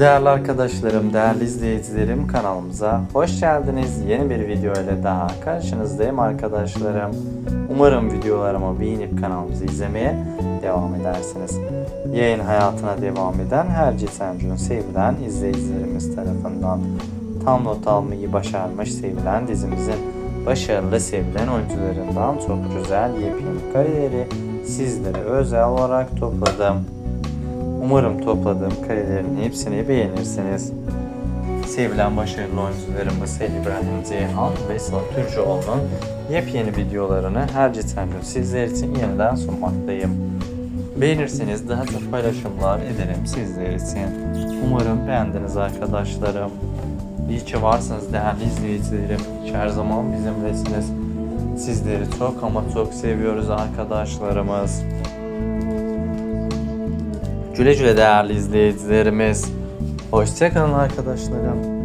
Değerli arkadaşlarım, değerli izleyicilerim kanalımıza hoş geldiniz. Yeni bir video ile daha karşınızdayım arkadaşlarım. Umarım videolarımı beğenip kanalımızı izlemeye devam edersiniz. Yayın hayatına devam eden her gün sevilen izleyicilerimiz tarafından tam not almayı başarmış sevilen dizimizin başarılı sevilen oyuncularından çok güzel yepyeni kareleri sizlere özel olarak topladım. Umarım topladığım karelerin hepsini beğenirsiniz. Sevilen başarılı oyuncularımız Selin İbrahim Ceyhan ve Sıla Türkoğlu'nun yepyeni videolarını her geçen gün sizler için yeniden sunmaktayım. Beğenirseniz daha çok paylaşımlar ederim sizler için. Umarım beğendiniz arkadaşlarım. İyi ki varsınız değerli izleyicilerim. Ki Her zaman bizimlesiniz. Sizleri çok ama çok seviyoruz arkadaşlarımız. Güle güle değerli izleyicilerimiz. Hoşçakalın arkadaşlarım.